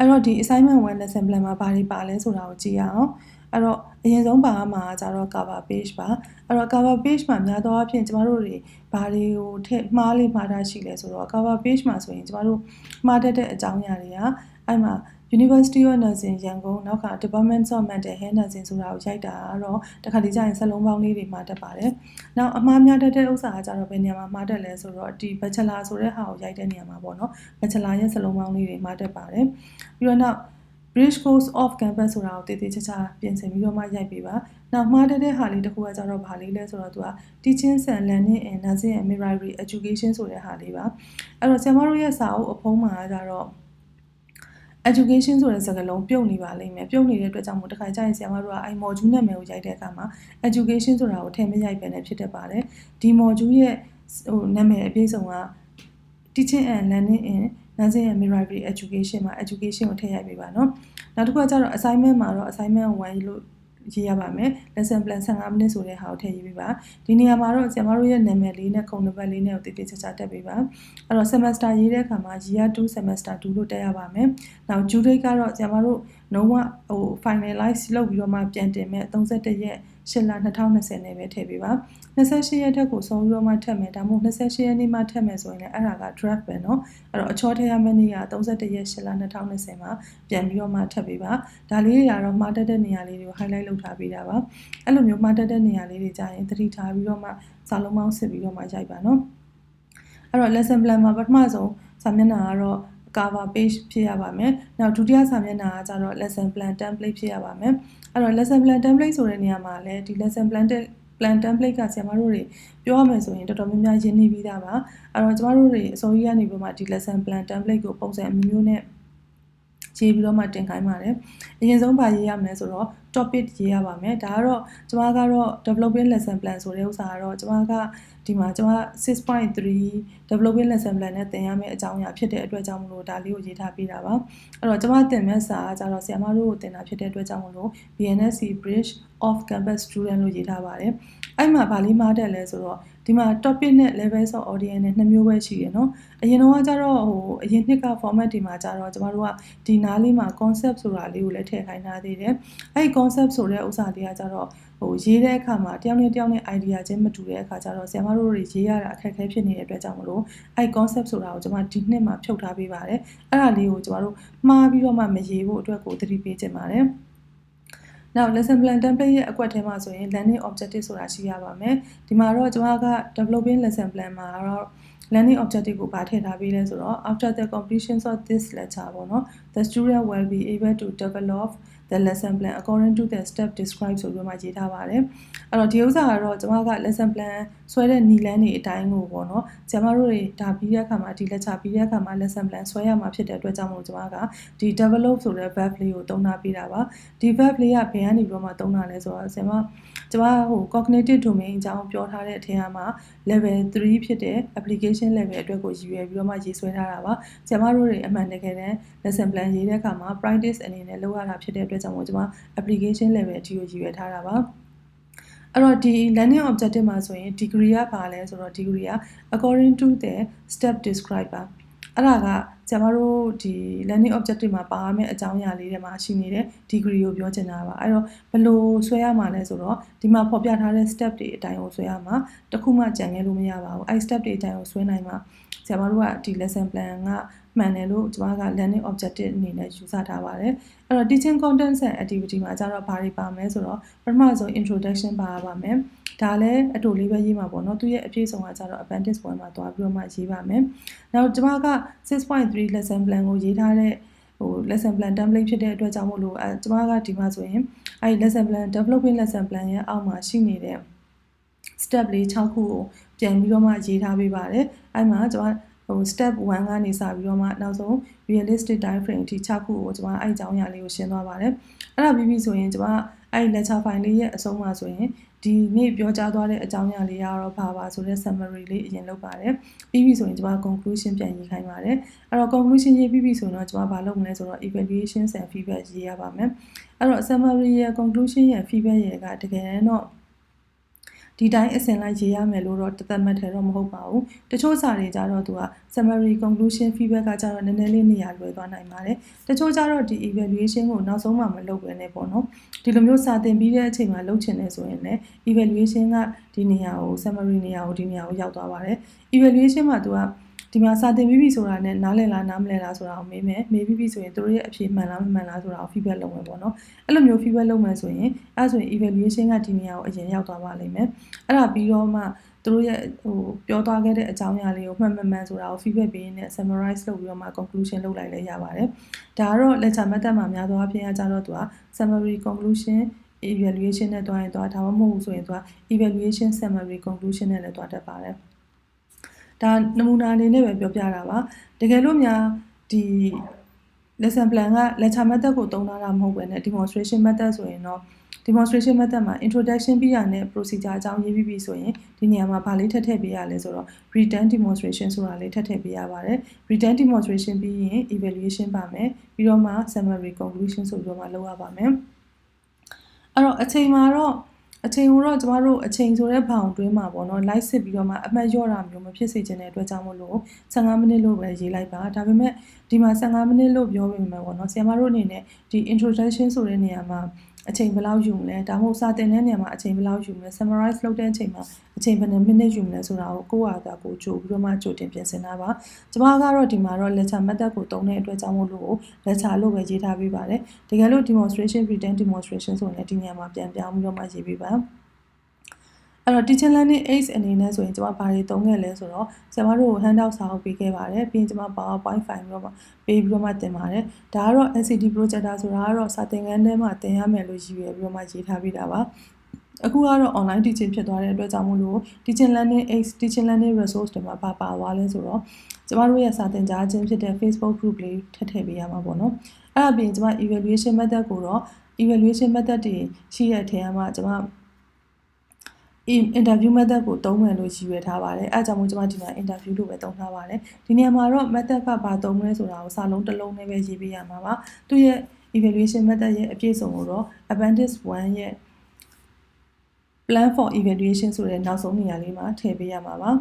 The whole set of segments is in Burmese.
အဲ့တော့ဒီ assignment 1 lesson plan မှာဘာတွေပါလဲဆိုတာကိုကြည့်ရအောင်အဲ့တော့အရင်ဆုံးပါမှာကျတော့ cover page ပါအဲ့တော့ cover page မှာများသောအားဖြင့်ကျမတို့တွေဘာတွေကိုထည့်မှားလေးမှားတာရှိလဲဆိုတော့ cover page မှာဆိုရင်ကျမတို့မှားတတ်တဲ့အကြောင်းအရာတွေကအဲ့မှာ University of Nursing ရန်ကုန်နောက်က Department of Mental Health Nursing ဆိုတာကိုရိုက်တာကတော့တခါတလေကျရင်စလုံးပေါင်းလေးတွေမှာတက်ပါတယ်။နောက်အမှားများတတ်တဲ့ဥစ္စာကကြတော့ဘယ်နေရာမှာမှားတက်လဲဆိုတော့ဒီ Bachelor ဆိုတဲ့ဟာကိုရိုက်တဲ့နေရာမှာပေါ့နော်။ Bachelor ရဲ့စလုံးပေါင်းလေးတွေမှာတက်ပါတယ်။ပြီးတော့နောက် British Course of Campus ဆိုတာကိုတည်တည်ချာချာပြင်ဆင်ပြီးတော့မှရိုက်ပေးပါ။နောက်မှားတဲ့ဟာလေးတစ်ခုကကြတော့ဘာလေးလဲဆိုတော့သူက Teaching and Learning in Nursing and Midwifery Education ဆိုတဲ့ဟာလေးပါ။အဲ့တော့ဆရာမတို့ရဲ့စာအုပ်အဖုံးမှာကြတော့ education ဆိုတဲ့စကားလုံးပြုတ်နေပါလိမ့်မယ်ပြုတ်နေတဲ့အတွက်ကြောင့်မို့တခါကျရင်ဆရာမတို့ကအဲ့ module နာမည်ကိုရိုက်တဲ့အခါမှာ education ဆိုတာကိုထည့်မရိုက်ပဲနဲ့ဖြစ်တတ်ပါတယ်ဒီ module ရဲ့ဟိုနာမည်အပြည့်စုံက teaching and learning in nursing and midwifery education မှာ education ကိုထည့်ရိုက်ပေးပါเนาะနောက်တစ်ခုကကျတော့ assignment မှာတော့ assignment 1လို့ ရေးရပါမယ် lesson plan 15မိနစ်ဆိုတဲ့ဟာကိုထည့်ရေးပေးပါဒီနေရာမှာတော့ဆရာမတို့ရဲ့နာမည်လေးနဲ့ခုံနံပါတ်လေးနဲ့ကိုတည်တည်ချာချာတက်ပေးပါအဲ့တော့ semester ရေးတဲ့အခါမှာ year 2 semester 2လို့တက်ရပါမယ်နောက် due date ကတော့ဆရာမတို့ လုံးဝဟို finalize လုပ်ပြီးတော့မှပြန်တင်မဲ့31ရက်8လ2020နဲ့ပဲထည့်ပေးပါ28ရက်ထက်ကိုဆုံးပြီးတော့မှထည့်မယ်ဒါမှမဟုတ်28ရက်နေ့မှထည့်မယ်ဆိုရင်လည်းအဲ့ဒါက draft ပဲเนาะအဲ့တော့အချောထည့်ရမယ့်နေ့က31ရက်8လ2020မှာပြန်ပြီးတော့မှထည့်ပေးပါဒါလေးတွေကတော့မှားတတ်တဲ့နေရာလေးတွေကို highlight လုပ်ထားပေးတာပါအဲ့လိုမျိုးမှားတတ်တဲ့နေရာလေးတွေကြာရင်သတိထားပြီးတော့မှစာလုံးပေါင်းစစ်ပြီးတော့မှရိုက်ပါเนาะအဲ့တော့ lesson plan မှာပထမဆုံးစာမျက်နှာကတော့ cover page ဖြစ်ရပါမယ်။နောက်ဒုတိယစာမျက်နှာကကျတော့ lesson plan template ဖြစ်ရပါမယ်။အဲ့တော့ lesson plan template ဆိုတဲ့နေရာမှာလည်းဒီ lesson plan plan template ကဆရာမတို့တွေပြောရမယ်ဆိုရင်တော်တော်များများရင်းနှီးပြီးသားပါ။အဲ့တော့ကျမတို့တွေအစိုးရကနေပြီးမှဒီ lesson plan template ကိုပုံစံအမျိုးမျိုးနဲ့ရေးပြီးတော့မှတင်ခိုင်းပါတယ်။အရင်ဆုံးပါရေးရမယ်ဆိုတော့ topic ရေးရပါမယ်။ဒါကတော့ကျမကတော့ developing lesson plan ဆိုတဲ့ဥစ္စာကတော့ကျမက ဒီမှာကျမ6.3 developing lesson plan နဲ့သင်ရမယ့်အကြောင်းအရာဖြစ်တဲ့အတွက်ကြောင့်မလို့ဒါလေးကိုရေးထားပေးတာပါ။အဲ့တော့ကျမသင်မဲ့စာကကျတော့ဆရာမတို့ကိုသင်တာဖြစ်တဲ့အတွက်ကြောင့်မလို့ BNSC Bridge of Campus Student လို့ရေးထားပါတယ်။အဲ့မှာဗာလေးမှားတယ်လဲဆိုတော့ ဒီမှာ topic နဲ့ levels of audience နဲ့နှစ်မျိုးပဲရှိရယ်နော်အရင်တော့ကျတော့ဟိုအရင်နှစ်က format ဒီမှာကျတော့ကျမတို့ကဒီနားလေးမှာ concept ဆိုတာလေးကိုလည်းထည့်ခိုင်းထားသေးတယ်အဲ့ concept ဆိုတဲ့ဥစ္စာလေးကကျတော့ဟိုရေးတဲ့အခါမှာတယောက်နဲ့တယောက်နဲ့ idea ချင်းမတူတဲ့အခါကျတော့ဆရာမတို့တွေရေးရတာအခက်အခဲဖြစ်နေတဲ့အတွက်ကြောင့်မလို့အဲ့ concept ဆိုတာကိုကျွန်မဒီနှစ်မှာဖြုတ်ထားပေးပါတယ်အဲ့ဒါလေးကိုကျွန်တော်တို့မှားပြီးတော့မှမရေးဖို့အတွက်ကိုသတိပေးချင်ပါတယ် နောက် lesson plan template ရဲ့အကွက်ထဲမှာဆိုရင် learning objective ဆိုတာရှိရပါမယ်ဒီမှာတော့ကျွန်မက developing lesson plan မှာတော့ learning objective ကိုပါထည့်ထားပေးလဲဆိုတော့ after the completion of this lecture ပေါ့နော် the student will be able to develop the lesson plan according to the step described ဆိုပြီးမှရေးထားပါတယ်အဲ့တော့ဒီဥစ္စာကတော့ကျွန်မက lesson plan ဆွဲတဲ့နီလန်းတွေအတိုင်းကိုပေါ့နော်ကျွန်မတို့တွေဒါပြီးတဲ့အခါမှာဒီ lecture ပြီးတဲ့အခါမှာ lesson plan ဆွဲရမှာဖြစ်တဲ့အတွက်ကြောင့်မို့ကျွန်မကဒီ develop ဆိုတဲ့ verb လေးကိုသုံးထားပေးတာပါဒီ verb လေးကဘယ်ကနေပြီးတော့မှသုံးတာလဲဆိုတော့ကျွန်မကျွန်မဟို cognitive domain အကြောင်းပြောထားတဲ့အထင်အမှာ level 3ဖြစ်တဲ့ application level အတွက်ကိုရည်ရွယ်ပြီးတော့မှရေးဆွဲထားတာပါကျွန်မတို့တွေအမှန်တကယ်တမ်း lesson plan ရေးတဲ့အခါမှာ practice အနေနဲ့လုပ်ရတာဖြစ်တဲ့အတွက်ကြောင့်မို့ကျွန်မ application level အထိကိုရည်ရွယ်ထားတာပါအဲ့တော့ဒီ learning objective မှာဆိုရင် degree ကဘာလဲဆိုတော့ degree က according to the step described ပါအဲ့ဒါကကျမတို့ဒီ learning objective မှာပါမယ့်အကြောင်းအရာလေးတွေမှာရှိနေတဲ့ degree ကိုပြောချင်တာပါအဲ့တော့ဘယ်လိုဆွဲရမှာလဲဆိုတော့ဒီမှာဖော်ပြထားတဲ့ step တွေအတိုင်းကိုဆွဲရမှာတခုမှကြံခဲ့လို့မရပါဘူးအဲ့ step တွေအတိုင်းကိုဆွဲနိုင်မှာဆရာမတို့ကဒီ lesson plan က မှန်တယ်လို့ကျွန်မက learning objective အနေနဲ့ယူဆထားပါတယ်အဲ့တော့ teaching contents and activity မှာကျတော့ဘာတွေပါမလဲဆိုတော့ပထမဆုံး introduction ပါပါမယ်ဒါလည်းအတူလေးပဲရေးမှာပေါ့နော်သူရဲ့အပြည့်စုံကကျတော့ appendix 1မှာသွားပြီးတော့မှရေးပါမယ်နောက်ကျွန်မက6.3 lesson plan ကိုရေးထားတဲ့ဟို lesson plan template ဖြစ်တဲ့အတွက်ကြောင့်မို့လို့အဲကျွန်မကဒီမှာဆိုရင်အဲဒီ lesson plan developing lesson plan ရဲ့အောက်မှာရှိနေတဲ့ step လေး6ခုကိုပြန်ပြီးတော့မှရေးထားပေးပါတယ်အဲ့မှာကျွန်မ ဟို step 1ကနေစပြီးတော့မှနောက်ဆုံး realistic time frame အထိ6ခုကိုကျွန်မအဲ့အကြောင်းအရာလေးကိုရှင်းသွားပါတယ်အဲ့ဒါပြီးပြီဆိုရင်ကျွန်မအဲ့ lecture file လေးရဲ့အဆုံးမှာဆိုရင်ဒီနေ့ပြောကြားသွားတဲ့အကြောင်းအရာလေးကတော့ဘာပါဆိုတဲ့ summary လေးအရင်လုပ်ပါတယ်ပြီးပြီဆိုရင်ကျွန်မ conclusion ပြန်ရေးခိုင်းပါတယ်အဲ့တော့ conclusion ရေးပြီးပြီဆိုတော့ကျွန်မဘာလုပ်မလဲဆိုတော့ evaluations and feedback ရေးရပါမယ်အဲ့တော့ summary ရဲ့ conclusion ရဲ့ feedback ရဲ့ကတကယ်တော့ ဒီဒီတိုင်းအစင်လိုက်ရေးရမယ်လို့တော့တသက်မှတ်တယ်တော့မဟုတ်ပါဘူးတချို့စာတွေကြတော့သူက summary conclusion feedback ကကြတော့နည်းနည်းလေးနေရာလွယ်သွားနိုင်ပါတယ်တချို့ကြတော့ဒီ evaluation ကိုနောက်ဆုံးမှမလုပ်ဘဲနဲ့ပေါ့နော်ဒီလိုမျိုးစာသင်ပြီးတဲ့အချိန်မှာလုပ်ချင်နေဆိုရင်လည်း evaluation ကဒီနေရာကို summary နေရာကိုဒီနေရာကိုရောက်သွားပါတယ် evaluation မှာသူက ဒီမှာစာသင်ပြီးပြီဆိုတာနဲ့နားလည်လားနားမလည်လားဆိုတာကိုမေးမယ်မေးပြီးပြီဆိုရင်တို့ရဲ့အဖြေမှန်လားမမှန်လားဆိုတာကို feedback လုပ်မယ်ပေါ့နော်အဲ့လိုမျိုး feedback လုပ်မယ်ဆိုရင်အဲ့ဆိုရင် evaluation ကဒီနေရာကိုအရင်ရောက်သွားပါလိမ့်မယ်အဲ့ဒါပြီးတော့မှသူတို့ရဲ့ဟိုပြောသွားခဲ့တဲ့အကြောင်းအရာလေးကိုမှန်မှန်မှန်ဆိုတာကို feedback ပေးရင်းနဲ့ summarize လုပ်ပြီးတော့မှ conclusion လုပ်လိုက်လဲရပါတယ်ဒါကတော့ lecture method မှာများသောအားဖြင့်အကြတော့သူက summary conclusion evaluation နဲ့တွားရင်တွားဒါမှမဟုတ်ဆိုရင်တွား evaluation summary conclusion နဲ့လည်းတွားတတ်ပါတယ် ဒါနမူနာအနေနဲ့ပဲပြောပြတာပါတကယ်လို့များဒီ lesson plan က lecture method ကိုသုံးထားတာမဟုတ်ဘဲနဲ့ demonstration method ဆိုရင်တော့ demonstration method မှာ introduction ပြီးရတဲ့ procedure အကြောင်းရေးပြီးပြီဆိုရင်ဒီနေရာမှာဗာလေးထပ်ထည့်ပေးရလဲဆိုတော့ written demonstration ဆိုတာလေးထပ်ထည့်ပေးရပါတယ် written demonstration ပြီးရင် evaluation ပါမယ်ပြီးတော့မှ summary conclusion ဆိုပြီးတော့မှလုပ်ရပါမယ်အဲ့တော့အချိန်မှာတော့ အချိန်ကိုတော့ကျမတို့အချိန်ဆိုတဲ့ဘောင်တွင်းမှာပေါ့နော်လိုက်စစ်ပြီးတော့မှအမှတ်လျော့တာမျိုးမဖြစ်စေချင်တဲ့အတွက်ကြောင့်မို့လို့15မိနစ်လို့ပဲရေးလိုက်ပါဒါပေမဲ့ဒီမှာ15မိနစ်လို့ပြောပေမဲ့ပေါ့နော်ဆရာမတို့အနေနဲ့ဒီ introduction ဆိုတဲ့နေရာမှာ အချိန်ဘယ်လောက်ယူမလဲဒါမှမဟုတ်စာသင်တဲ့နေရာမှာအချိန်ဘယ်လောက်ယူမလဲ summarize လုပ်တဲ့အချိန်မှာအချိန်ဘယ်နှမိနစ်ယူမလဲဆိုတာကိုကိုယ့်ဟာကိုကြိုပြီးတော့မှကြိုတင်ပြင်ဆင်တာပါကျွန်မကတော့ဒီမှာတော့ lecture method ကိုသုံးတဲ့အတွက်ကြောင့်မို့လို့ lecture လို့ပဲရေးထားပေးပါတယ်တကယ်လို့ demonstration written demonstration ဆိုရင်လည်းဒီနေရာမှာပြန်ပြောင်းပြီးတော့မှရေးပေးပါ အဲ့တော့ teaching learning aids အနေနဲ့ဆိုရင်ကျွန်မဘာတွေသုံးခဲ့လဲဆိုတော့ကျွန်မတို့ handout စာအုပ်ပေးခဲ့ပါတယ်ပြီးရင်ကျွန်မ PowerPoint file ပြီးတော့မှပေးပြီးတော့မှတင်ပါတယ်ဒါကတော့ LCD projector ဆိုတာကတော့စာသင်ခန်းထဲမှာသင်ရမယ်လို့ရည်ရွယ်ပြီးတော့မှရေးထားပေးတာပါအခုကတော့ online teaching ဖြစ်သွားတဲ့အတွက်ကြောင့်မို့လို့ teaching learning aids teaching learning resource တွေမှာပါပါသွားလဲဆိုတော့ကျမတို့ရဲ့စာသင်ကြားခြင်းဖြစ်တဲ့ Facebook group လေးထည့်ထည့်ပေးရမှာပေါ့နော်အဲ့ဒါပြင်ကျမ evaluation method ကိုတော့ evaluation method တွေရှိတဲ့အထက်မှာကျမ interview method ကိုသုံးမယ်လို့ရည်ရွယ်ထားပါတယ်အဲအကြောင်းမို့ကျွန်မဒီမှာ interview လို့ပဲသုံးထားပါတယ်ဒီနေရာမှာတော့ method ကဘာသုံးမလဲဆိုတာကိုစာလုံးတစ်လုံးနဲ့ပဲရေးပေးရမှာပါသူရဲ့ evaluation method ရဲ့အပြည့်စုံကိုတော့ appendix 1ရဲ့ plan for evaluation ဆိုတဲ့နောက်ဆုံးနေရာလေးမှာထည့်ပေးရမှာပါ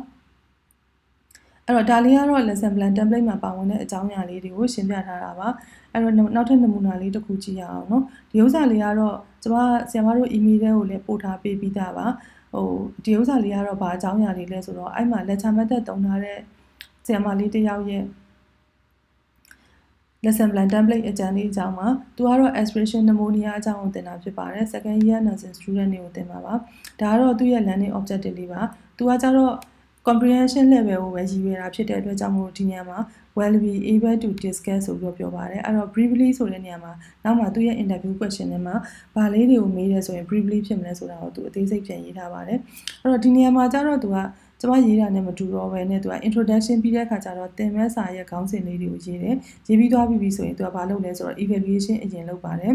အဲ့တော့ဒါလေးကတော့ lesson plan template မှာပါဝင်တဲ့အကြောင်းအရာလေးတွေကိုရှင်းပြထားတာပါအဲ့တော့နောက်ထပ်နမူနာလေးတစ်ခုကြည့်ရအောင်เนาะဒီဥစ္စာလေးကတော့ကျွန်မဆရာမတို့ email ထဲကိုလည်းပို့ထားပေးပြီးသားပါ ဟိုဒီဥစ္စာလေးကတော့ဘာအကြောင်းအရာလေးလဲဆိုတော့အဲ့မှာ lecture method တုံးထားတဲ့ဆရာမလေးတစ်ယောက်ရဲ့ lesson plan template အကြံလေးအကြောင်းမှာသူကတော့ aspiration pneumonia အကြောင်းကိုသင်တာဖြစ်ပါတယ် second year nursing student တွေကိုသင်ပါပါဒါကတော့သူ့ရဲ့ learning objective လေးပါသူကကြတော့ comprehension level ကိုပဲရည်ရွယ်တာဖြစ်တဲ့အတွက်ကြောင့်မို့ဒီနေရာမှာ will be able to discuss ဆိုပြီးပြောပါတယ်အဲ့တော့ briefly ဆိုတဲ့နေရာမှာနောက်မှသူရဲ့ interview question ထဲမှာဗာလေးတွေကိုမေးတယ်ဆိုရင် briefly ဖြစ်မလဲဆိုတာကိုသူအသေးစိတ်ပြန်ရေးထားပါတယ်အဲ့တော့ဒီနေရာမှာကျတော့သူက ကျမရေးတာနဲ့မတူတော့ဘဲနဲ့သူက introduction ပြီးတဲ့အခါကျတော့သင်မဲ့စာရဲ့ခေါင်းစဉ်လေးတွေကိုရေးတယ်ရေးပြီးသွားပြီဆိုရင်သူကဘာလုပ်လဲဆိုတော့ evaluation အရင်လုပ်ပါတယ်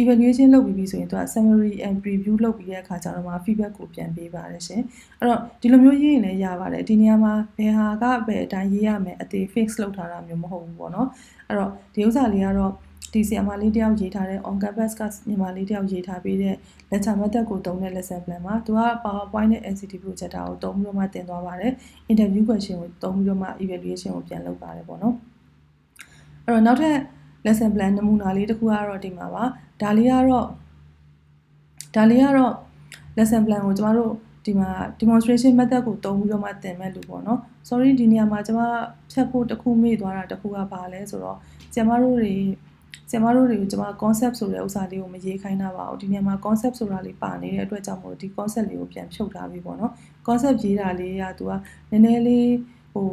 evaluation လုပ်ပြီးပြီဆိုရင်သူက summary and preview လုပ်ပြီးတဲ့အခါကျတော့မှ feedback ကိုပြန်ပေးပါတယ်ရှင်အဲ့တော့ဒီလိုမျိုးရေးရင်လည်းရပါတယ်ဒီနေရာမှာဘယ်ဟာကဘယ်အတိုင်းရေးရမယ်အသေး fix လုပ်ထားတာမျိုးမဟုတ်ဘူးပေါ့နော်အဲ့တော့ဒီဥစ္စာလေးကတော့ ဒီဆီယမလေးတယောက်ရေးထားတဲ့ on campus ကညီမလေးတယောက်ရေးထားပေးတဲ့ lecture method ကိုသုံးတဲ့ lesson plan မှာသူက PowerPoint နဲ့ NCT projector ကိုသုံးပြီးတော့မှတင်သွားပါတယ် interview question ကိုသုံးပြီးတော့မှ evaluation ကိုပြန်လုပ်ပါတယ်ပေါ့နော်အဲ့တော့နောက်ထပ် lesson plan နမူနာလေးတစ်ခုကတော့ဒီမှာပါဒါလေးကတော့ဒါလေးကတော့ lesson plan ကိုကျမတို့ဒီမှာ demonstration method ကိုသုံးပြီးတော့မှသင်မဲ့လူပေါ့နော် sorry ဒီနေရာမှာကျမဖြတ်ဖို့တစ်ခုမေ့သွားတာတစ်ခုကပါလဲဆိုတော့ကျမတို့တွေ ဆရာမတို့တွေကိုကျွန်မ concept ဆိုတဲ့ဥစ္စာလေးကိုမရေးခိုင်းတာပါဘူးဒီနေရာမှာ concept ဆိုတာလေးပါနေတဲ့အတွက်ကြောင့်မို့ဒီ concept လေးကိုပြန်ဖြုတ်ထားပြီပေါ့နော် concept ရေးတာလေးကသူကနည်းနည်းလေးဟို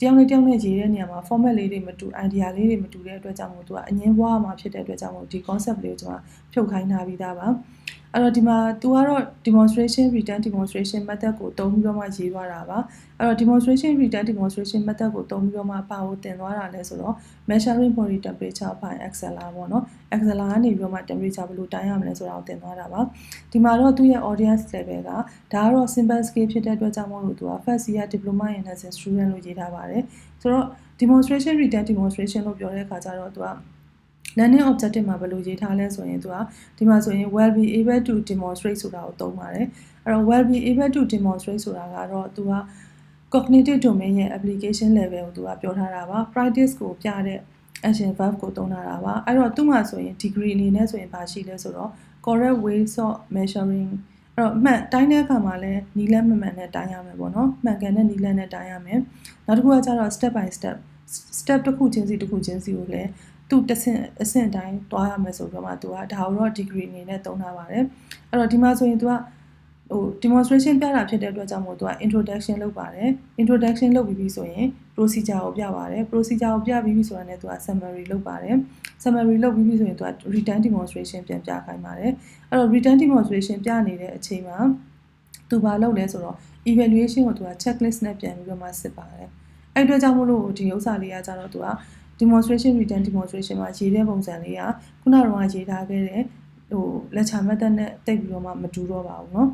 တယောက်နဲ့တယောက်နဲ့ရေးတဲ့နေရာမှာ format လေးတွေမတူ idea လေးတွေမတူတဲ့အတွက်ကြောင့်မို့သူကအငင်းပွားမှာဖြစ်တဲ့အတွက်ကြောင့်မို့ဒီ concept လေးကိုကျွန်မဖြုတ်ခိုင်းထားပြီးသားပါ အဲ့တော့ဒီမှာသူကတော့ demonstration return demonstration method ကိုသုံးပြီးတော့မှရေးသွားတာပါအဲ့တော့ demonstration return demonstration method ကိုသုံးပြီးတော့မှပါဖို့တင်သွားတာလဲဆိုတော့ measuring body temperature by XLR ပေါ့နော် XLR ကနေပြီးတော့မှ temperature ဘယ်လိုတိုင်းရမလဲဆိုတာကိုတင်သွားတာပါဒီမှာတော့သူ့ရဲ့ audience level ကဒါကတော့ simple scale ဖြစ်တဲ့အတွက်ကြောင့်မို့လို့သူက first year diploma in nursing student လို့ရေးထားပါတယ်ဆိုတော့ demonstration return demonstration လို့ပြောတဲ့အခါကျတော့သူက learning objective မှာဘယ်လိုရေးထားလဲဆိုရင်သူကဒီမှာဆိုရင် will be able to demonstrate ဆိုတာကိုသုံးပါတယ်အဲ့တော့ will be able to demonstrate ဆိုတာကတော့သူက cognitive domain ရဲ့ application level ကိုသူကပြောထားတာပါ practice ကိုပြတဲ့ action verb ကိုသုံးထားတာပါအဲ့တော့သူ့မှာဆိုရင် degree အနေနဲ့ဆိုရင်ဘာရှိလဲဆိုတော့ correct ways of measuring အဲ့တော့မှန်တိုင်းတဲ့အခါမှာလည်းနီလန်းမှန်မှန်နဲ့တိုင်းရမယ်ပေါ့နော်မှန်ကန်တဲ့နီလန်းနဲ့တိုင်းရမယ်နောက်တစ်ခုကကျတော့ step by step step တစ်ခုချင်းစီတစ်ခုချင်းစီကိုလည်း သူတဆင့်အဆင့်တိုင်းတွားရမယ်ဆိုတော့မှသူကဒါတော့ degree အနေနဲ့သုံးထားပါတယ်အဲ့တော့ဒီမှာဆိုရင်သူကဟို demonstration ပြတာဖြစ်တဲ့အတွက်ကြောင့်မို့သူက introduction လုပ်ပါတယ် introduction လုပ်ပြီးပြီဆိုရင် procedure ကိုပြပါတယ် procedure ကိုပြပြီးပြီဆိုတာနဲ့သူက summary လုပ်ပါတယ် summary လုပ်ပြီးပြီဆိုရင်သူက return demonstration ပြန်ပြခိုင်းပါတယ်အဲ့တော့ return demonstration ပြနေတဲ့အချိန်မှာသူဘာလုပ်လဲဆိုတော့ evaluation ကိုသူက checklist နဲ့ပြန်ပြီးတော့မှစစ်ပါတယ်အဲ့အတွက်ကြောင့်မို့လို့ဒီဥစ္စာလေးကကြတော့သူက demonstration return demonstration မှာရေးတဲ့ပုံစံလေးကခုနကတော့ရေးထားခဲ့တဲ့ဟို lecture method နဲ့တိတ်ပြီးတော့မှမတူတော့ပါဘူးเนาะ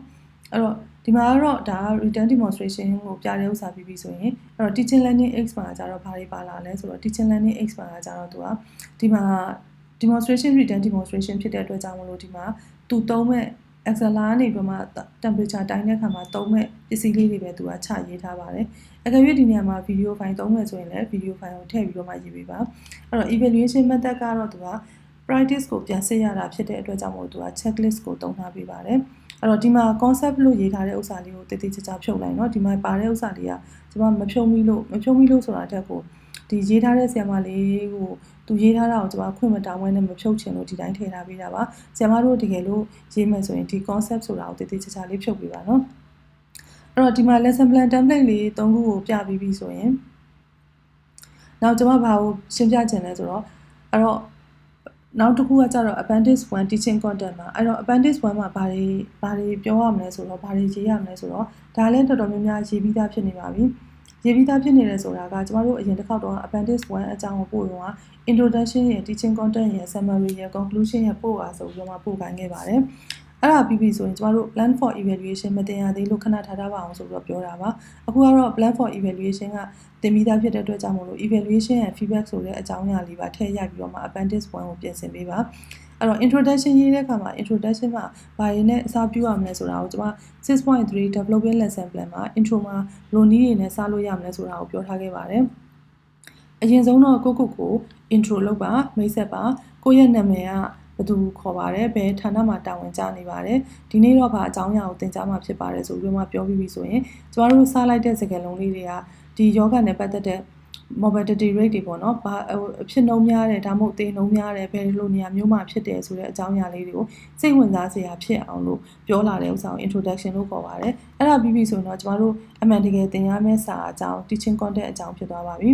အဲ့တော့ဒီမှာကတော့ဒါ return demonstration ကိုပြတဲ့ဥစ္စာပြီးပြီဆိုရင်အဲ့တော့ teaching learning x မှာကျတော့ဘာတွေပါလာလဲဆိုတော့ teaching learning x မှာကျတော့သူကဒီမှာ demonstration return demonstration ဖြစ်တဲ့အတွက်ကြောင့်မလို့ဒီမှာသူသုံးမဲ့ Excel ကနေပြီးမှ temperature တိုင်းတဲ့အခါမှာသုံးမဲ့ပစ္စည်းလေးတွေပဲသူကချရေးထားပါတယ်။အကယ်၍ဒီနေရာမှာ video file သုံးမယ်ဆိုရင်လည်း video file ကိုထည့်ပြီးတော့မှရေးပေးပါ။အဲ့တော့ evaluation method ကတော့သူက practice ကိုပြန်စစ်ရတာဖြစ်တဲ့အတွက်ကြောင့်မို့သူက checklist ကိုသုံးထားပေးပါတယ်။အဲ့တော့ဒီမှာ concept လို့ရေးထားတဲ့ဥစ္စာလေးကိုတည်တည်ချာချာဖြုတ်လိုက်เนาะဒီမှာပါတဲ့ဥစ္စာလေးကကျွန်မမဖြုတ်မိလို့မဖြုတ်မိလို့ဆိုတာအထက်ကိုဒီရေးထားတဲ့ဆရာမလေးကို သူရေးထားတာကိုကျွန်မခွင့်မတောင်းဝဲနဲ့မဖြုတ်ချင်လို့ဒီတိုင်းထည့်ထားပေးတာပါဆရာမတို့တကယ်လို့ရေးမယ်ဆိုရင်ဒီ concept ဆိုတာကိုတည်တည်ချာချာလေးဖြုတ်ပေးပါနော်အဲ့တော့ဒီမှာ lesson plan template လေး၃ခုကိုပြပြီးပြီဆိုရင်နောက်ကျွန်မဘာကိုရှင်းပြချင်လဲဆိုတော့အဲ့တော့နောက်တစ်ခုကကြတော့ appendix 1 teaching content မှာအဲ့တော့ appendix 1မှာဘာတွေဘာတွေပြောရမလဲဆိုတော့ဘာတွေရေးရမလဲဆိုတော့ဒါလည်းတော်တော်များများရေးပြီးသားဖြစ်နေပါပြီ ရေးပြီးသားဖြစ်နေတယ်ဆိုတာကကျမတို့အရင်တစ်ခေါက်တော့ appendix 1အကြောင်းကိုပို့တော့ introduction ရဲ့ teaching content ရဲ့ summary ရဲ့ conclusion ရဲ့ပို့ပါဆိုပြီးတော့မှပို့ခိုင်းခဲ့ပါတယ်အဲ့ဒါပြီးပြီဆိုရင်ကျမတို့ plan for evaluation မတင်ရသေးလို့ခဏထားထားပါအောင်ဆိုပြီးတော့ပြောတာပါအခုကတော့ plan for evaluation ကတင်ပြီးသားဖြစ်တဲ့အတွက်ကြောင့်မို့လို့ evaluation ရဲ့ feedback ဆိုတဲ့အကြောင်းအရာလေးပါထည့်ရပြီးတော့မှ appendix 1ကိုပြင်ဆင်ပေးပါ အဲ့တော့ introduction ရေးတဲ့အခါမှာ introduction မှာဘာတွေနဲ့အစားပြုရမလဲဆိုတာကိုကျွန်မ6.3 development lesson plan မှာ intro မှာဘယ်လိုနည်းတွေနဲ့စလို့ရမလဲဆိုတာကိုပြောထားခဲ့ပါတယ်အရင်ဆုံးတော့ကိုကိုကို intro လုပ်ပါမိတ်ဆက်ပါကိုယ့်ရဲ့နာမည်ကဘယ်သူခေါ်ပါတယ်ဘယ်ဌာနမှာတာဝန်ကျနေပါတယ်ဒီနေ့တော့ဗာအကြောင်းအရာကိုသင်ကြားမှာဖြစ်ပါတယ်ဆိုပြီးမှပြောပြီးပြီဆိုရင်ကျမတို့စလိုက်တဲ့စကားလုံးလေးတွေကဒီယောဂနဲ့ပတ်သက်တဲ့ morbidity rate တွေပေါ့နော်ဘာဖြစ်နှုံးများတယ်ဒါမှမဟုတ်သေနှုံးများတယ်ဘယ်လိုနေရာမျိုးမှာဖြစ်တယ်ဆိုတဲ့အကြောင်းအရာလေးတွေကိုစိတ်ဝင်စားစရာဖြစ်အောင်လို့ပြောလာတဲ့ဥစ္စာကို introduction လို့ခေါ်ပါတယ်အဲ့ဒါပြီးပြီဆိုရင်တော့ကျမတို့အမှန်တကယ်သင်ရမယ့်စာအကြောင်း teaching content အကြောင်းဖြစ်သွားပါပြီ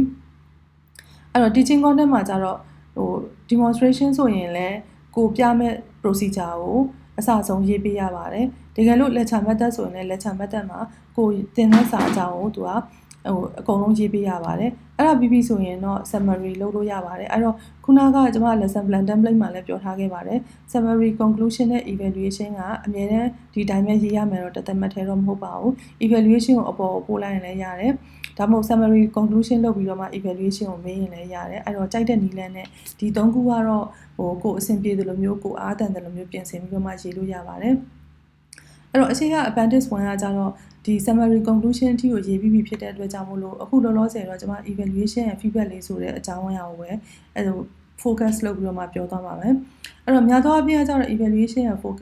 အဲ့တော့ teaching content မှာကျတော့ဟို demonstration ဆိုရင်လည်းကိုပြမဲ့ procedure ကိုအစဆုံးရေးပေးရပါတယ်တကယ်လို့ lecture method ဆိုရင်လည်း lecture method မှာကိုသင်တဲ့စာအကြောင်းကိုသူက ဟိုအကုန်လုံးရေးပေးရပါတယ်အဲ့ဒါပြီးပြီဆိုရင်တော့ summary လုပ်လို့ရပါတယ်အဲ့တော့ခုနကကျွန်မ lesson plan template မှာလည်းပြောထားခဲ့ပါတယ် summary conclusion နဲ့ evaluation ကအမြဲတမ်းဒီတိုင်းပဲရေးရမယ်တော့တသက်မှတ်ထဲတော့မဟုတ်ပါဘူး evaluation ကိုအပေါ်ပို့လိုက်ရင်လည်းရတယ်ဒါမှမဟုတ် summary conclusion လုပ်ပြီးတော့မှ evaluation ကိုမေးရင်လည်းရတယ်အဲ့တော့ကြိုက်တဲ့နည်းလမ်းနဲ့ဒီ၃ခုကတော့ဟိုကိုယ်အဆင်ပြေတယ်လို့မျိုးကိုအားတန်တယ်လို့မျိုးပြင်ဆင်ပြီးတော့မှရေးလို့ရပါတယ် အဲ့တော့အရှိက appendix 1ကကြတော့ဒီ summary conclusion အထိကိုရေးပြီးပြီဖြစ်တဲ့အတွက်ကြောင့်မို့လို့အခုလောလောဆယ်တော့ကျွန်မ evaluation ရဲ့ feedback လေးဆိုတဲ့အကြောင်းအရာကိုပဲအဲလို focus လုပ်ပြီးတော့မှပြောသွားပါမယ်အဲ့တော့များသောအားဖြင့်ကကြတော့ evaluation ရဲ့ဟို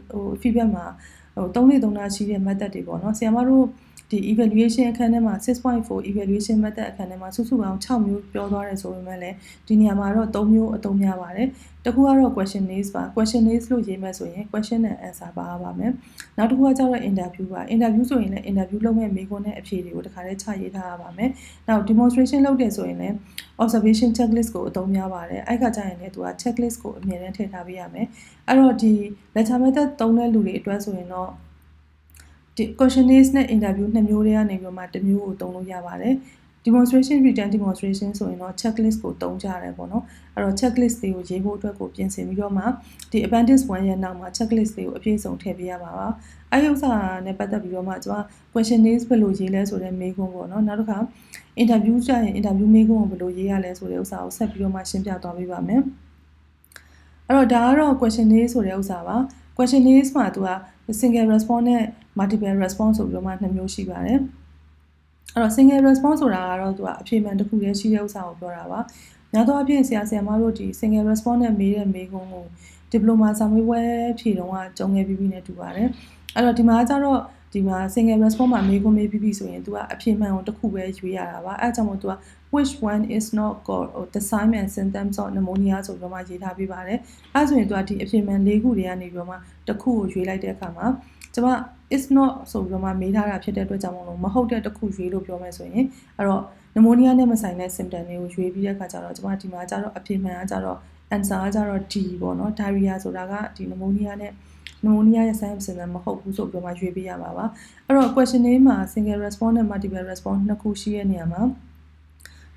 feedback မှာဟို၃လေး၃နာရှိတဲ့ method တွေပေါ့နော်ဆရာမတို့ ဒီ evaluation အခန်းထဲမှာ6.4 evaluation method အခန်းထဲမှာစုစုပေါင်း6မျိုးပြောသွားတယ်ဆိုပေမဲ့လည်းဒီနေရာမှာတော့3မျိုးအသုံးများပါတယ်။တစ်ခုကတော့ questionnaires ပါ questionnaires လို့ရေးမယ်ဆိုရင် question and answer ပါပါမယ်။နောက်တစ်ခုကကျတော့ interview ပါ interview ဆိုရင်လည်း interview လုပ်မဲ့မေးခွန်းနဲ့အဖြေတွေကိုတခါတည်းချရေးထားရပါမယ်။နောက် demonstration လုပ်တယ်ဆိုရင်လည်း observation checklist ကိုအသုံးများပါတယ်။အဲ့ခါကျရင်လည်းသူက checklist ကိုအမြဲတမ်းထည့်ထားပေးရမယ်။အဲ့တော့ဒီ lecture method သုံးတဲ့လူတွေအတွက်ဆိုရင်တော့ ဒီ questionnaires နဲ့ interview နှစ်မျိုးတွေကနေပြီးတော့မှတစ်မျိုးကိုသုံးလို့ရပါတယ် demonstration written demonstration ဆိုရင်တော့ checklist ကိုတုံးကြရတယ်ပေါ့နော်အဲ့တော့ checklist တွေကိုရေးဖို့အတွက်ကိုပြင်ဆင်ပြီးတော့မှဒီ appendix 1ရဲ့နောက်မှာ checklist တွေကိုအပြည့်စုံထည့်ပေးရပါပါအဲ့ဒီဥစ္စာနဲ့ပတ်သက်ပြီးတော့မှကျွန်မ questionnaires ဘယ်လိုရေးလဲဆိုတဲ့မေးခွန်းပေါ့နော်နောက်တစ်ခါ interview ကြရင် interview မေးခွန်းကိုဘယ်လိုရေးရလဲဆိုတဲ့ဥစ္စာကိုဆက်ပြီးတော့မှရှင်းပြသွားပေးပါမယ်အဲ့တော့ဒါကတော့ questionnaire ဆိုတဲ့ဥစ္စာပါ questionnaire မှာသူက single response နဲ့ multiple response ဆိုပြီးတော့မှနှစ်မျိုးရှိပါတယ်အဲ့တော့ single response ဆိုတာကတော့သူကအဖြေမှန်တစ်ခုတည်းရှိတဲ့ဥစ္စာကိုပြောတာပါများသောအားဖြင့်ဆရာဆရာမတို့ဒီ single response နဲ့မေးတဲ့မေးခွန်းကို diploma စာမေးပွဲဖြေတော့ကကြုံခဲ့ပြီးပြီးနဲ့တူပါတယ်အဲ့တော့ဒီမှာကျတော့ဒီမှာ single response မှာမေးခွန်းမေးပြီးပြီဆိုရင် तू ကအဖြေမှန်ကိုတစ်ခုပဲရွေးရတာပါအဲအကြောင့်မို့ तू က which one is not called the sign and symptoms of pneumonia ဆိုပြီးတော့မှရေးထားပေးပါတယ်အဲဆိုရင် तू ကဒီအဖြေမှန်၄ခုတွေကနေပြီးတော့မှတစ်ခုကိုရွေးလိုက်တဲ့အခါမှာ ကျွန်မ is not ဆိုပြီးတော့မှမေးထားတာဖြစ်တဲ့အတွက်ကြောင့်မလို့မဟုတ်တဲ့တစ်ခုရွေးလို့ပြောမယ်ဆိုရင်အဲ့တော့ pneumonia နဲ့မဆိုင်တဲ့ symptom တွေကိုရွေးပြီးတဲ့အခါကျတော့ကျွန်မဒီမှာကျတော့အဖြေမှန်ကကျတော့ answer ကကျတော့ D ပေါ့နော် diarrhea ဆိုတာကဒီ pneumonia နဲ့ pneumonia ရဲ့ sign symptom မဟုတ်ဘူးဆိုပြီးတော့မှရွေးပေးရမှာပါအဲ့တော့ questionnaire မှာ single response နဲ့ multiple response နှစ်ခုရှိတဲ့နေရာမှာ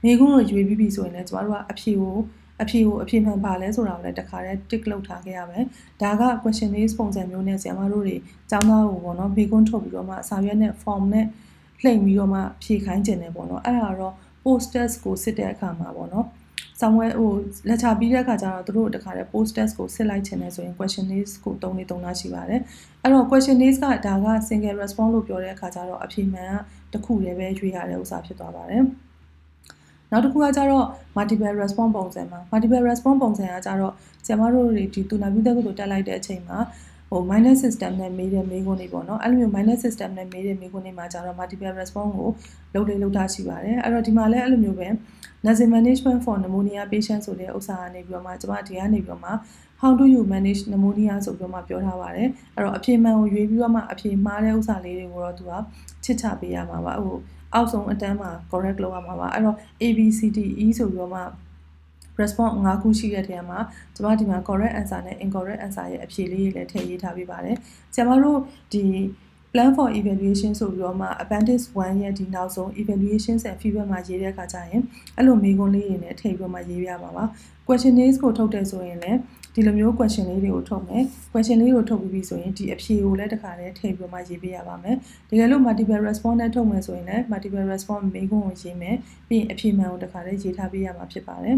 မိကုန်းကိုရွေးပြီးပြီဆိုရင်လည်းကျမတို့ကအဖြေကို အဖြေကိုအဖြေမှန်ပါလဲဆိုတာကိုလည်းတခါတည်း tick လုပ်ထားခဲ့ရမယ်။ဒါက questionnaire ပုံစံမျိုးနဲ့ဆရာမတို့တွေကျောင်းသားကိုပေါ့နော်မိကုန်းထုတ်ပြီးတော့မှစာရွက်နဲ့ form နဲ့လှိမ့်ပြီးတော့မှဖြေခိုင်းခြင်းတယ်ပေါ့နော်။အဲ့ဒါတော့ post test ကိုစစ်တဲ့အခါမှာပေါ့နော်။ဆောင်းဝဲဟိုလက်ချပြီးတဲ့အခါကျတော့တို့တခါတည်း post test ကိုစစ်လိုက်ခြင်းနဲ့ဆိုရင် questionnaire ကိုတုံးနေတုံးလာရှိပါတယ်။အဲ့တော့ questionnaire ကဒါက single response လို့ပြောတဲ့အခါကျတော့အဖြေမှန်ကတစ်ခုလည်းပဲရွေးရတဲ့ဥစ္စာဖြစ်သွားပါတယ်။ နောက်တစ်ခုကကြတော့ multiple response ပုံစံမှာ multiple response ပုံစံကကြတော့ဆရာမတို့တွေဒီတူနာပြီးတဲ့ကိုတက်လိုက်တဲ့အချိန်မှာဟို minus system နဲ့မေးတဲ့မေးခွန်းတွေပေါ့နော်အဲ့လိုမျိုး minus system နဲ့မေးတဲ့မေးခွန်းတွေမှာကျတော့ multiple response ကိုလုပ်လေးလုပ်ထားရှိပါတယ်အဲ့တော့ဒီမှာလည်းအဲ့လိုမျိုးပဲ nursing management for pneumonia patient ဆိုတဲ့ဥစ္စာကနေပြီးတော့မှကျွန်မဒီကနေပြီးတော့မှ how do you manage pneumonia ဆိုပြီးတော့မှပြောထားပါတယ်အဲ့တော့အဖြေမှန်ကိုရွေးပြီးတော့မှအဖြေမှားတဲ့ဥစ္စာလေးတွေကိုတော့သူကချစ်ချပေးရမှာပါဟိုအောက်ဆုံးအတန်းမှာ correct လုပ်ရမှာပါအဲ့တော့ A B C D E ဆိုပြီးတော့မှ response ၅ခုရှိတဲ့ထဲမှာကျွန်မဒီမှာ correct answer နဲ့ incorrect answer ရဲ့အဖြေလေးတွေလည်းထည့်ရေးထားပေးပါတယ်။ကျွန်မတို့ဒီ plan for evaluation ဆိုပြီးတော့မှ appendix 1ရဲ့ဒီနောက်ဆုံး evaluations and feedback မှာရေးတဲ့အခါကျရင်အဲ့လိုမေးခွန်းလေးတွေနဲ့ထည့်ပြီးတော့မှရေးပြပါပါ questionnaires ကိုထုတ်တယ်ဆိုရင်လည်း ဒီလိုမျိုး question လေးတွေကိုထုတ်မယ် question လေးကိုထုတ်ပြီးပြီဆိုရင်ဒီအဖြေကိုလည်းတစ်ခါတည်းထည့်ပြီးတော့မှရေးပြရပါမယ်တကယ်လို့ multiple response နဲ့ထုတ်မယ်ဆိုရင်လည်း multiple response မေးခွန်းကိုရေးမယ်ပြီးရင်အဖြေမှန်ကိုတစ်ခါတည်းရေးထားပေးရမှာဖြစ်ပါတယ်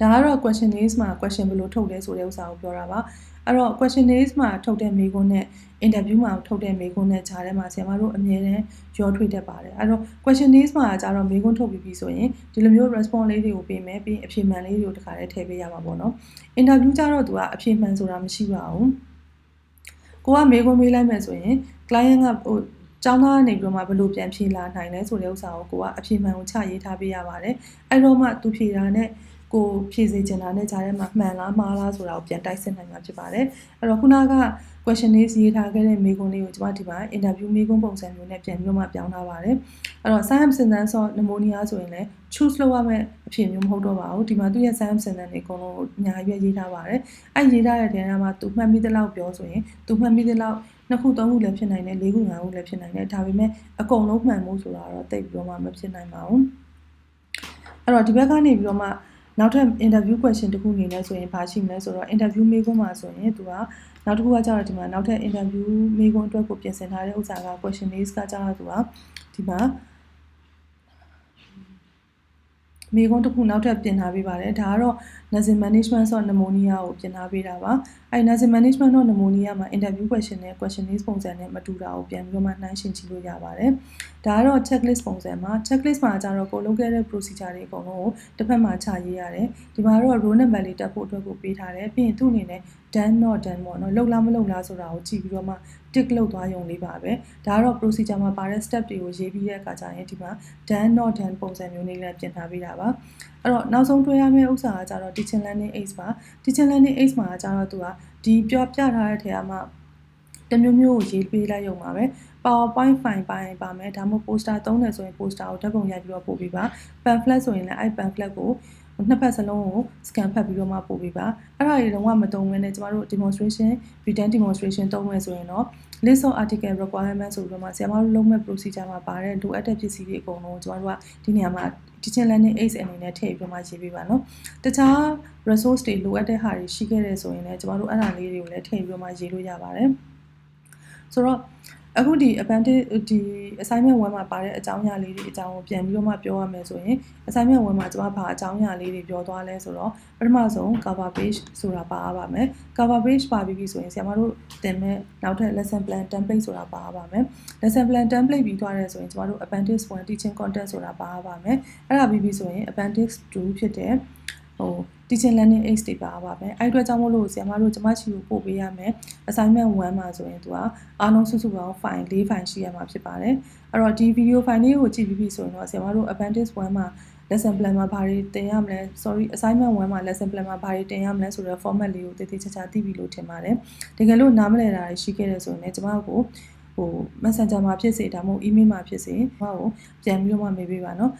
ဒါကတော့ questionnaires မှာ question ဘယ်လိုထုတ်လဲဆိုတဲ့ဥစ္စာကိုပြောတာပါအဲ့တော့ questionnaires မှာထုတ်တဲ့မေးခွန်းနဲ့ interview မှာထုတ်တဲ့မေးခွန်းနဲ့ခြားထဲမှာဆရာမတို့အမြဲတမ်းရောထွေးတတ်ပါတယ်အဲ့တော့ questionnaires မှာကျတော့မေးခွန်းထုတ်ပြီးပြီဆိုရင်ဒီလိုမျိုး response လေးတွေကိုပေးမယ်ပြီးအဖြေမှန်လေးတွေကိုတခါတည်းထည့်ပေးရမှာပေါ့နော် interview ကျတော့သူကအဖြေမှန်ဆိုတာမရှိပါဘူးကိုကမေးခွန်းမေးလိုက်မယ်ဆိုရင် client ကဟိုကျောင်းသားကနေပြီးတော့မှဘယ်လိုပြန်ဖြေလာနိုင်လဲဆိုတဲ့ဥစ္စာကိုကိုကအဖြေမှန်ကိုချရေးထားပေးရပါတယ်အဲ့တော့မှသူဖြေတာနဲ့ ကိုဖြည့်စေချင်တာနဲ့ဂျားထဲမှာမှန်လားမှားလားဆိုတာကိုပြန်တိုက်စစ်နိုင်မှာဖြစ်ပါတယ်အဲ့တော့ခုနက questionnaire ရေးထားခဲ့တဲ့မေးခွန်းလေးကိုကျွန်မဒီမှာ interview မေးခွန်းပုံစံမျိုးနဲ့ပြန်ပြီးမှပြောင်းထားပါတယ်အဲ့တော့ SAM စင်တန်းဆော pneumonia ဆိုရင်လည်း choose လုပ်ရမယ့်အဖြစ်မျိုးမဟုတ်တော့ပါဘူးဒီမှာသူ့ရဲ့ SAM စင်တန်းတွေအကုန်လုံးအများကြီးရေးထားပါတယ်အဲ့ရေးထားတဲ့နေရာမှာသူမှတ်မိသလောက်ပြောဆိုရင်သူမှတ်မိသလောက်နှစ်ခုသုံးခုလည်းဖြစ်နိုင်တယ်လေးခုငါးခုလည်းဖြစ်နိုင်တယ်ဒါပေမဲ့အကုန်လုံးမှန်မှုဆိုတာတော့တိတ်ပြီးတော့မှမဖြစ်နိုင်ပါဘူးအဲ့တော့ဒီဘက်ကနေပြီးတော့မှ နောက်ထပ် interview question တခုအနေနဲ့ဆိုရင်ဘာရှိမလဲဆိုတော့ interview မေးခွန်းမှာဆိုရင်သူကနောက်တစ်ခုကကြတော့ဒီမှာနောက်ထပ် interview မေးခွန်းအတွက်ကိုပြင်ဆင်ထားတဲ့ဥစ္စာက questionnaires ကကြတော့သူကဒီမှာ မေခွန်းတစ်ခုနောက်ထပ်ပြင်ထားပေးပါတယ်ဒါကတော့ nursing management of pneumonia ကိုပြင်ထားပေးတာပါအဲ nursing management of pneumonia မှာ interview question နဲ့ questionnaire ပုံစံနဲ့မတူတာကိုပြန်ပြီးတော့မှနှိုင်းယှဉ်ကြည့်လို့ရပါတယ်ဒါကတော့ checklist ပုံစံမှာ checklist မှာကျတော့ကိုလုပ်ခဲ့တဲ့ procedure တွေအကုန်လုံးကိုတစ်ဖက်မှာချရေးရတယ်ဒီမှာတော့ row number လေးတက်ဖို့အတွက်ကိုပေးထားတယ်ပြီးရင်သူ့အနေနဲ့ done not done ပေါ့နော်လုပ်လားမလုပ်လားဆိုတာကိုကြည့်ပြီးတော့မှ tick လုပ်သွားရုံလေးပါပဲဒါကတော့ procedure မှာပါတဲ့ step တွေကိုရေးပြီးတဲ့အခါကျရင်ဒီမှာ done not done ပုံစံမျိုးလေးနဲ့ပြင်ထားပေးတာပါအဲ့တော့နောက်ဆုံးတွေ့ရမယ့်ဥစ္စာကကြတော့ teaching learning aids ပါ teaching learning aids မှာကြတော့သူကဒီပြောပြထားတဲ့ထဲမှာတမျိုးမျိုးကိုရေးပေးလိုက်ရုံပါပဲ PowerPoint file ပိုင်းပါမယ်ဒါမှမဟုတ် poster သုံးတယ်ဆိုရင် poster ကိုဓာတ်ပုံရိုက်ပြီးတော့ပို့ပေးပါ pamphlet ဆိုရင်လည်းအဲ့ pamphlet ကို နှစ်ဖက်စလုံးကို scan ဖတ်ပြီးတော့မှပို့ပေးပါအဲ့ဒါတွေတော့မတုံးဘဲနဲ့ကျမတို့ demonstration written demonstration သုံးမယ်ဆိုရင်တော့ list of article requirement ဆိုပြီးတော့မှဆရာမတို့လုပ်မဲ့ procedure မှာပါတဲ့လိုအပ်တဲ့ပစ္စည်းတွေအကုန်လုံးကျမတို့ကဒီနေရာမှာ teaching learning aids အနေနဲ့ထည့်ပြီးမှရေးပေးပါနော်တခြား resource တွေလိုအပ်တဲ့ဟာတွေရှိခဲ့တယ်ဆိုရင်လည်းကျမတို့အဲ့ဒါလေးတွေကိုလည်းထည့်ပြီးမှရေးလို့ရပါတယ်ဆိုတော့ အခုဒီ appendix ဒီ assignment 1မှာပါတဲ့အကြောင်းအရာလေးတွေအကြောင်းကိုပြန်ပြီးတော့မှပြောရမယ်ဆိုရင် assignment 1မှာကျွန်မဘာအကြောင်းအရာလေးတွေပြောသွားလဲဆိုတော့ပထမဆုံး cover page ဆိုတာပါရပါမယ် cover page ပါပြီးပြီဆိုရင်ဆရာမတို့တင်မဲ့နောက်ထပ် lesson plan template ဆိုတာပါရပါမယ် lesson plan template ပြီးသွားတယ်ဆိုရင်ကျွန်မတို့ appendix 1 teaching content ဆိုတာပါရပါမယ်အဲ့ဒါပြီးပြီဆိုရင် appendix 2ဖြစ်တဲ့ ဟို teaching learning aids တွေပါပါမယ်အဲ့အတွက်ကြောင့်မို့လို့ဆရာမတို့ကျမချီကိုပို့ပေးရမယ် assignment 1မှာဆိုရင်သူကအားလုံးစုစုပေါင်း file ၄ file ရှိရမှာဖြစ်ပါတယ်အဲ့တော့ဒီ video file လေးကိုကြည့်ပြီးပြီဆိုရင်တော့ဆရာမတို့ appendix 1မှာ lesson plan မှာဘာတွေတင်ရမလဲ sorry assignment 1မှာ lesson plan မှာဘာတွေတင်ရမလဲဆိုတော့ format လေးကိုတည်တည်ချာချာသိပြီလို့ထင်ပါတယ်တကယ်လို့နားမလည်တာရှိခဲ့တယ်ဆိုရင်လည်းကျမတို့ကိုဟို messenger မှာဖြစ်စေဒါမှမဟုတ် email မှာဖြစ်စေကျမကိုပြန်ပြီးတော့မှမေးပေးပါနော်